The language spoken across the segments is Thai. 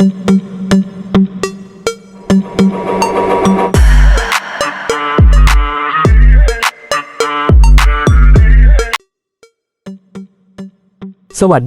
สวัส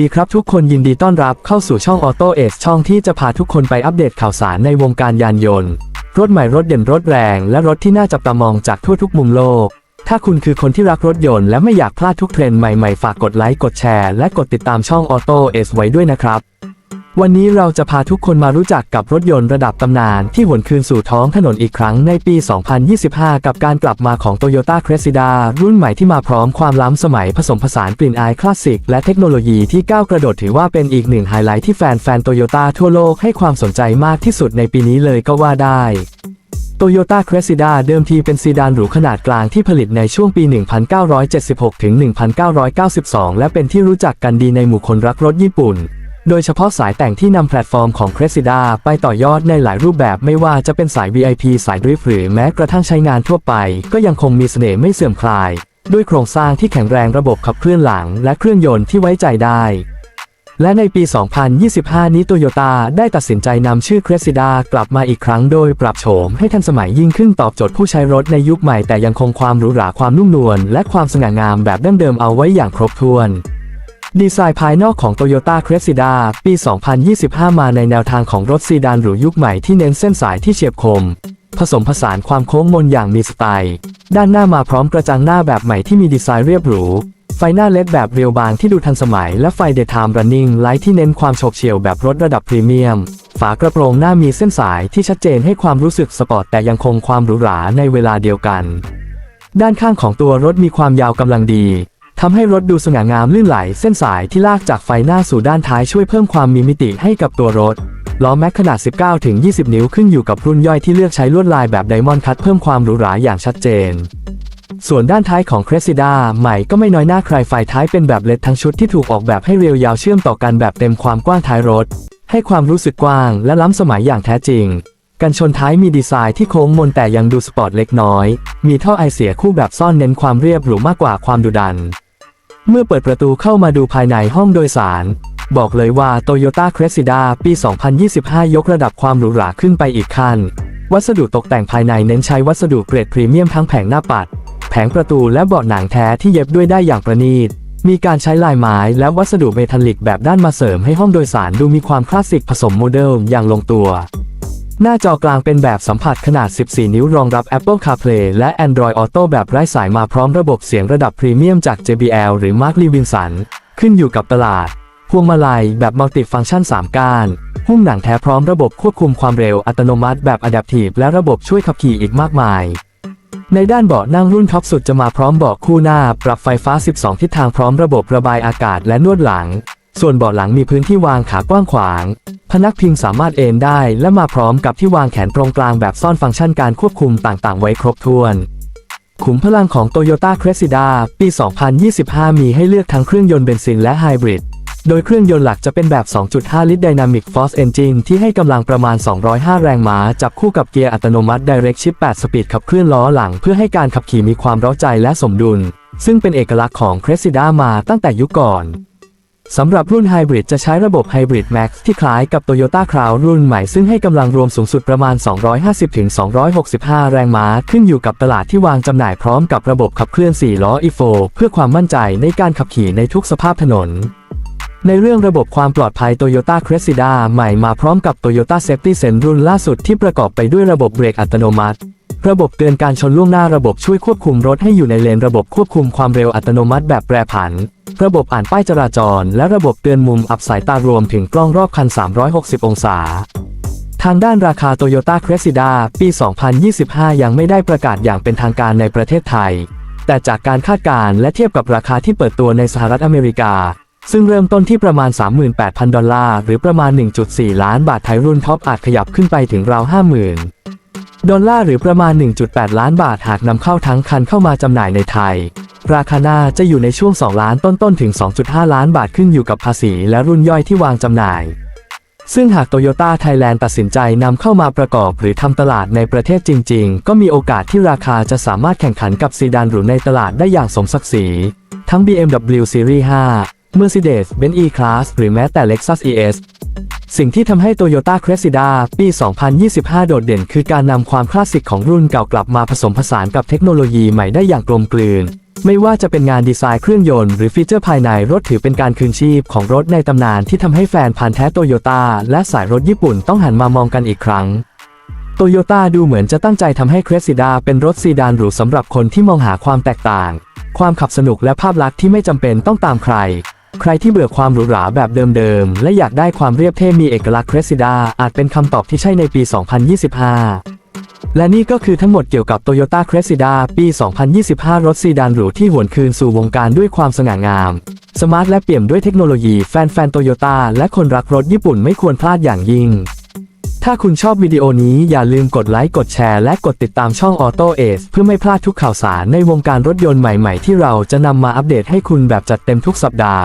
ดีครับทุกคนยินดีต้อนรับเข้าสู่ช่อง Auto a c e ช่องที่จะพาทุกคนไปอัปเดตข่าวสารในวงการยานยนต์ รถใหม่รถเด่นรถแรง และรถที่น่าจับตามองจากทั่วทุกมุมโลก ถ้าคุณคือคนที่รักรถยนต์และไม่อยากพลาดทุกเทรนด์ใหม่ๆ ฝากกดไลค์กดแชร์และกดติดตามช่อง Auto a c e ไว้ด้วยนะครับ วันนี้เราจะพาทุกคนมารู้จักกับรถยนต์ระดับตำนานที่หวนคืนสู่ท้องถนนอีกครั้งในปี 2025 กับการกลับมาของ Toyota Cressida รุ่นใหม่ที่มาพร้อมความล้ำสมัยผสมผสานกลิ่นอายคลาสสิกและเทคโนโลยีที่ก้าวกระโดดถือว่าเป็นอีกหนึ่งไฮไลท์ที่แฟนๆ Toyota ทั่วโลกให้ความสนใจมากที่สุดในปีนี้เลยก็ว่าได้ Toyota Cressida เดิมทีเป็นซีดานหรูขนาดกลางที่ผลิตในช่วงปี 1976 ถึง 1992 และเป็นที่รู้จักกันดีในหมู่คนรักรถญี่ปุ่น โดยเฉพาะสายแต่งที่นำแพลตฟอร์มของ Cressida ไปต่อยอดในหลายรูปแบบไม่ว่าจะเป็นสาย VIP สายดริฟหรือแม้กระทั่งใช้งานทั่วไป ก็ยังคงมีเสน่ห์ไม่เสื่อมคลาย ด้วยโครงสร้างที่แข็งแรงระบบขับเคลื่อนหลัง และเครื่องยนต์ที่ไว้ใจได้ และในปี 2025 นี้โตโยต้าได้ตัดสินใจนำชื่อ Cressida กลับมาอีกครั้งโดยปรับโฉมให้ทันสมัยยิ่งขึ้นตอบโจทย์ผู้ใช้รถในยุคใหม่แต่ยังคงความหรูหราความนุ่มนวลและความสง่างามแบบดั้งเดิมเอาไว้อย่างครบถ้วน ดีไซน์ภายนอกของ Toyota Cressida ปี 2025 มาในแนวทางของรถซีดานหรูยุคใหม่ที่เน้นเส้นสายที่เฉียบคม ผสมผสานความโค้งมนอย่างมีสไตล์ ด้านหน้ามาพร้อมกระจังหน้าแบบใหม่ที่มีดีไซน์เรียบหรู ไฟหน้าเลดแบบเรียวบางที่ดูทันสมัย และไฟ Daytime Running Light ที่เน้นความโฉบเฉี่ยวแบบรถระดับพรีเมียม ฝากระโปรงหน้ามีเส้นสายที่ชัดเจนให้ความรู้สึกสปอร์ตแต่ยังคงความหรูหราในเวลาเดียวกัน ด้านข้างของตัวรถมีความยาวกำลังดี ทำให้รถดูสง่างามลื่นไหล เส้นสายที่ลากจากไฟหน้าสู่ด้านท้ายช่วยเพิ่มความมีมิติให้กับตัวรถ ล้อแม็กขนาด 19-20 นิ้วขึ้นอยู่กับรุ่นย่อยที่เลือกใช้ลวดลายแบบไดมอนด์คัตเพิ่มความหรูหราอย่างชัดเจน ส่วนด้านท้ายของ Cressida ใหม่ก็ไม่น้อยหน้าใครไฟท้ายเป็นแบบเลดทั้งชุดที่ถูกออกแบบให้เรียวยาวเชื่อมต่อกันแบบเต็มความกว้างท้ายรถ ให้ความรู้สึกกว้างและล้ำสมัยอย่างแท้จริงกันชนท้ายมีดีไซน์ที่โค้งมนแต่ยังดูสปอร์ตเล็กน้อย มีท่อไอเสียคู่แบบซ่อนเน้นความเรียบหรูมากกว่าความดุดัน เมื่อเปิดประตูเข้ามาดูภายในห้องโดยสาร บอกเลยว่า Toyota Cressida ปี 2025 ยกระดับความหรูหราขึ้นไปอีกขั้น วัสดุตกแต่งภายในเน้นใช้วัสดุเกรดพรีเมียมทั้งแผงหน้าปัด แผงประตูและเบาะหนังแท้ที่เย็บด้วยได้อย่างประณีต มีการใช้ลายไม้และวัสดุเมทัลลิกแบบด้านมาเสริมให้ห้องโดยสารดูมีความคลาสสิกผสมโมเดิร์นอย่างลงตัว หน้าจอกลางเป็นแบบสัมผัสขนาด 14 นิ้วรองรับ Apple CarPlay และ Android Auto แบบไร้สายมาพร้อมระบบเสียงระดับพรีเมียมจาก JBL หรือ Mark Levinson ขึ้นอยู่กับตลาด พวงมาลัยแบบมัลติฟังก์ชัน 3 ก้านหุ้มหนังแท้พร้อมระบบควบคุมความเร็วอัตโนมัติแบบ Adaptive และระบบช่วยขับขี่อีกมากมาย ในด้านเบาะนั่งรุ่นท็อปสุดจะมาพร้อมเบาะคู่หน้า ปรับไฟฟ้า 12 ทิศทางพร้อมระบบระบายอากาศและนวดหลัง ส่วนเบาะหลังมีพื้นที่วางขากว้างขวาง พนักพิงสามารถเอนได้ และมาพร้อมกับที่วางแขนตรงกลางแบบซ่อนฟังก์ชันการควบคุมต่างๆ ไว้ครบถ้วน ขุมพลังของ Toyota Cressida ปี 2025 มีให้เลือกทั้งเครื่องยนต์เบนซินและไฮบริด โดยเครื่องยนต์หลักจะเป็นแบบ 2.5 ลิตร Dynamic Force Engine ที่ให้กำลังประมาณ 205 แรงม้า จับคู่กับเกียร์อัตโนมัติ Direct Shift 8สปีดขับเคลื่อนล้อหลังเพื่อให้การขับขี่มีความเร้าใจและสมดุล ซึ่งเป็นเอกลักษณ์ของ Cressida มาตั้งแต่ยุคก่อน สำหรับรุ่นไฮบริดจะใช้ระบบไฮบริด Max ที่คล้ายกับ Toyota Crown รุ่นใหม่ซึ่งให้กำลังรวมสูงสุดประมาณ 250-265 แรงม้า ขึ้นอยู่กับตลาดที่วางจำหน่ายพร้อมกับระบบขับเคลื่อน 4 ล้อ EVO เพื่อความมั่นใจในการขับขี่ในทุกสภาพถนน ในเรื่องระบบความปลอดภัย Toyota Cressida ใหม่มาพร้อมกับ Toyota Safety Sense รุ่นล่าสุดที่ประกอบไปด้วยระบบเบรกอัตโนมัติ ระบบเตือนการชนล่วงหน้าระบบช่วยควบคุมรถให้อยู่ในเลนระบบควบคุมความเร็วอัตโนมัติแบบแปรผัน ระบบอ่านป้ายจราจร และระบบเตือนมุมอับสายตารวมถึงกล้องรอบคัน 360 องศา ทางด้านราคา Toyota Cressida ปี 2025 ยังไม่ได้ประกาศอย่างเป็นทางการในประเทศไทย แต่จากการคาดการณ์และเทียบกับราคาที่เปิดตัวในสหรัฐอเมริกา ซึ่งเริ่มต้นที่ประมาณ 38,000 ดอลลาร์หรือประมาณ 1.4 ล้านบาทไทยรุ่นท็อปอาจขยับขึ้นไปถึงราว 50,000 ดอลลาร์หรือประมาณ 1.8 ล้านบาทหากนำเข้าทั้งคันเข้ามาจำหน่ายในไทย ราคาหน้าจะอยู่ในช่วง 2 ล้านต้นๆถึง 2.5 ล้านบาทขึ้นอยู่กับภาษีและรุ่นย่อยที่วางจำหน่าย ซึ่งหากโตโยต้าไทยแลนด์ตัดสินใจนำเข้ามาประกอบหรือทำตลาดในประเทศจริง ๆ ก็มีโอกาสที่ราคาจะสามารถแข่งขันกับซีดานหรูในตลาดได้อย่างสมศักดิ์ศรี ทั้ง BMW Series 5 Mercedes-Benz E-Class หรือแม้แต่ Lexus ES สิ่งที่ทำให้ Toyota Cressida ปี 2025 โดดเด่นคือการนำความคลาสสิกของรุ่นเก่ากลับมาผสมผสานกับเทคโนโลยีใหม่ได้อย่างกลมกลืน ไม่ว่าจะเป็นงานดีไซน์เครื่องยนต์หรือฟีเจอร์ภายในรถถือเป็นการคืนชีพของรถในตำนานที่ทำให้แฟนพันธ์แท้โตโยต้าและสายรถญี่ปุ่นต้องหันมามองกันอีกครั้งโตโยต้าดูเหมือนจะตั้งใจทำให้เครสซิดาเป็นรถซีดานหรูสำหรับคนที่มองหาความแตกต่าง ความขับสนุกและภาพลักษณ์ที่ไม่จำเป็นต้องตามใคร ใครที่เบื่อความหรูหราแบบเดิมๆ และอยากได้ความเรียบเท่มีเอกลักษณ์เครสซิดาอาจเป็นคำตอบที่ใช่ในปี 2025 และนี่ก็คือทั้งหมดเกี่ยวกับ Toyota Cressida ปี 2025 รถซีดานหรูที่หวนคืนสู่วงการด้วยความสง่างาม สมาร์ทและเปี่ยมด้วยเทคโนโลยีแฟนๆโตโยต้าและคนรักรถญี่ปุ่นไม่ควรพลาดอย่างยิ่งถ้าคุณชอบวิดีโอนี้อย่าลืมกดไลค์กดแชร์และกดติดตามช่อง Auto Ace เพื่อไม่พลาดทุกข่าวสารในวงการรถยนต์ใหม่ๆ ที่เราจะนำมาอัปเดตให้คุณแบบจัดเต็มทุกสัปดาห์